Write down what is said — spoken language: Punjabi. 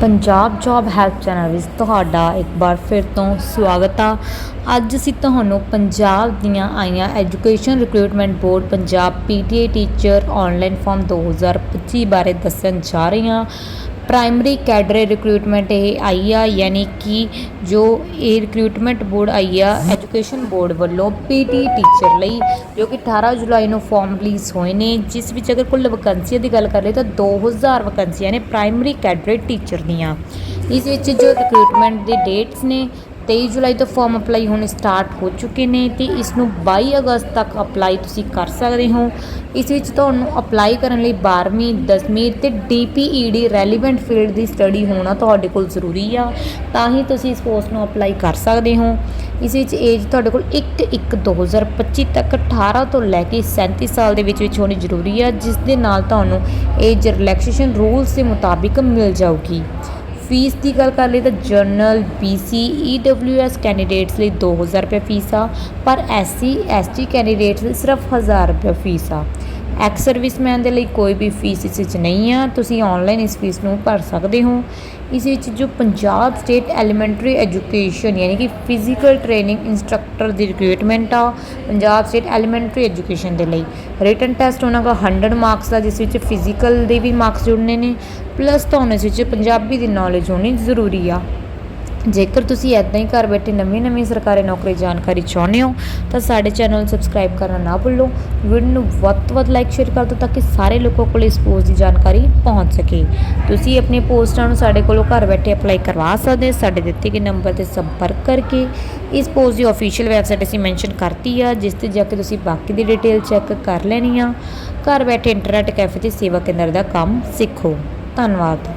ਪੰਜਾਬ ਜੌਬ ਹੈਲਪ ਚੈਨਲ ਵਿੱਚ ਤੁਹਾਡਾ ਇੱਕ ਵਾਰ ਫਿਰ ਤੋਂ ਸਵਾਗਤ ਆ। ਅੱਜ ਅਸੀਂ ਤੁਹਾਨੂੰ ਪੰਜਾਬ ਦੀਆਂ ਆਈਆਂ education recruitment board Punjab PTA teacher online form 2025 ਬਾਰੇ ਦੱਸਣ ਜਾ ਰਹੇ ਹਾਂ। ਪ੍ਰਾਇਮਰੀ ਕੈਡਰ ਰਿਕਰੂਟਮੈਂਟ ਇਹ ਆਈ ਆ, ਯਾਨੀ ਕਿ ਜੋ ਇਹ ਰਿਕਰੂਟਮੈਂਟ ਬੋਰਡ ਆਈ ਆ ਐਜੂਕੇਸ਼ਨ ਬੋਰਡ ਵੱਲੋਂ ਪੀਟੀ ਟੀਚਰ ਲਈ, ਜੋ ਕਿ 18 ਜੁਲਾਈ ਨੂੰ ਫਾਰਮ ਰਿਲੀਜ਼ ਹੋਏ ਨੇ, ਜਿਸ ਵਿੱਚ ਅਗਰ ਕੁੱਲ ਵੈਕੈਂਸੀਆਂ ਦੀ ਗੱਲ ਕਰ ਲਈ ਤਾਂ 2000 ਵੈਕੈਂਸੀਆਂ ਨੇ ਪ੍ਰਾਇਮਰੀ ਕੈਡਰੇਟ ਟੀਚਰ ਦੀਆਂ। ਇਸ ਵਿੱਚ ਜੋ ਰਿਕਰੂਟਮੈਂਟ ਦੇ ਡੇਟਸ ਨੇ 23 ਜੁਲਾਈ ਤੋਂ ਫਾਰਮ ਅਪਲਾਈ ਹੋਣੇ ਸਟਾਰਟ ਹੋ ਚੁੱਕੇ ਨੇ ਤੇ ਇਸ ਨੂੰ 22 ਅਗਸਤ ਤੱਕ ਅਪਲਾਈ ਤੁਸੀਂ ਕਰ ਸਕਦੇ ਹੋ। ਇਸ ਵਿੱਚ ਤੁਹਾਨੂੰ ਅਪਲਾਈ ਕਰਨ ਲਈ 12ਵੀਂ 10ਵੀਂ ਤੇ ਡੀਪੀਈਡੀ ਰੈਲੇਵੈਂਟ ਫੀਲਡ ਦੀ ਸਟੱਡੀ ਹੋਣਾ ਤੁਹਾਡੇ ਕੋਲ ਜ਼ਰੂਰੀ ਆ, ਤਾਂ ਹੀ ਤੁਸੀਂ ਇਸ ਪੋਸਟ ਨੂੰ ਅਪਲਾਈ ਕਰ ਸਕਦੇ ਹੋ। ਇਸ ਵਿੱਚ ਏਜ ਤੁਹਾਡੇ ਕੋਲ 1 1 2025 ਤੱਕ 18 ਤੋਂ ਲੈ ਕੇ 37 ਸਾਲ ਦੇ ਵਿੱਚ ਵਿੱਚ ਹੋਣੀ ਜ਼ਰੂਰੀ ਆ, ਜਿਸ ਦੇ ਨਾਲ ਤੁਹਾਨੂੰ ਏਜ ਰਿਲੈਕਸੇਸ਼ਨ ਰੂਲਸ ਦੇ ਮੁਤਾਬਿਕ ਮਿਲ ਜਾਊਗੀ। ਫੀਸ ਦੀ ਗੱਲ ਕਰ ਲਈ ਤਾਂ ਜਨਰਲ ਬੀਸੀ ਈਡਬਲਯੂਐਸ ਕੈਂਡੀਡੇਟਸ ਲਈ 2000 ਰੁਪਏ ਫੀਸ ਆ, ਪਰ ਐਸਸੀ ਐਸਟੀ ਕੈਂਡੀਡੇਟਸ ਲਈ ਸਿਰਫ 1000 ਰੁਪਏ ਫੀਸ ਆ। ਐਕਸ ਸਰਵਿਸਮੈਨ ਦੇ ਲਈ ਕੋਈ ਵੀ ਫੀਸ ਇਸ ਵਿੱਚ ਨਹੀਂ ਆ, ਤੁਸੀਂ ਆਨਲਾਈਨ ਇਸ ਫੀਸ ਨੂੰ ਭਰ ਸਕਦੇ ਹੋ। ਇਸ ਵਿੱਚ ਜੋ ਪੰਜਾਬ ਸਟੇਟ ਐਲੀਮੈਂਟਰੀ ਐਜੂਕੇਸ਼ਨ ਯਾਨੀ ਕਿ ਫਿਜ਼ੀਕਲ ਟ੍ਰੇਨਿੰਗ ਇੰਸਟ੍ਰਕਟਰ ਦੀ ਰਿਕਰੂਟਮੈਂਟ ਆ, ਪੰਜਾਬ ਸਟੇਟ ਐਲੀਮੈਂਟਰੀ ਐਜੂਕੇਸ਼ਨ ਦੇ ਲਈ। ਰਿਟਨ ਟੈਸਟ ਉਹਨਾਂ ਦਾ 100 ਮਾਰਕਸ ਦਾ, ਜਿਸ ਵਿੱਚ ਫਿਜ਼ੀਕਲ ਦੇ ਵੀ ਮਾਰਕਸ ਜੁੜਨੇ ਨੇ ਪਲੱਸ ਤੁਹਾਨੂੰ ਇਸ ਵਿੱਚ ਪੰਜਾਬੀ ਦੀ ਨੌਲੇਜ ਹੋਣੀ ਜ਼ਰੂਰੀ ਆ। ਜੇਕਰ ਤੁਸੀਂ ਐਦਾਂ ਹੀ ਘਰ ਬੈਠੇ ਨਵੀਂ ਨਵੀਂ ਸਰਕਾਰੀ ਨੌਕਰੀ ਜਾਣਕਾਰੀ ਚਾਹੁੰਦੇ ਹੋ, ਤਾਂ ਸਾਡੇ ਚੈਨਲ ਨੂੰ ਸਬਸਕ੍ਰਾਈਬ ਕਰਨਾ ਨਾ ਭੁੱਲੋ। ਵੀਡੀਓ ਨੂੰ ਵੱਧ ਤੋਂ ਵੱਧ ਲਾਈਕ ਸ਼ੇਅਰ ਕਰ ਦਿਓ ਤਾਂ ਕਿ ਸਾਰੇ ਲੋਕਾਂ ਕੋਲ ਇਸ ਪੋਸਟ ਦੀ ਜਾਣਕਾਰੀ ਪਹੁੰਚ ਸਕੇ। ਤੁਸੀਂ ਆਪਣੀਆਂ ਪੋਸਟਾਂ ਨੂੰ ਸਾਡੇ ਕੋਲੋਂ ਘਰ ਬੈਠੇ ਅਪਲਾਈ ਕਰਵਾ ਸਕਦੇ ਸਾਡੇ ਦਿੱਤੇ ਗਏ ਨੰਬਰ ਤੇ ਸੰਪਰਕ ਕਰਕੇ ਇਸ ਪੋਸਟ ਦੀ ਅਫੀਸ਼ੀਅਲ ਵੈਬਸਾਈਟ ਅਸੀਂ ਮੈਂਸ਼ਨ ਕਰਤੀ ਆ, ਜਿਸ ਤੇ ਜਾ ਕੇ ਤੁਸੀਂ ਬਾਕੀ ਦੀ ਡਿਟੇਲ ਚੈੱਕ ਕਰ ਲੈਣੀ ਆ। ਘਰ ਬੈਠੇ ਇੰਟਰਨੈਟ ਕੈਫੇ ਤੇ ਸੇਵਾ ਕੇਂਦਰ ਦਾ ਕੰਮ ਸਿੱਖੋ। ਧੰਨਵਾਦ।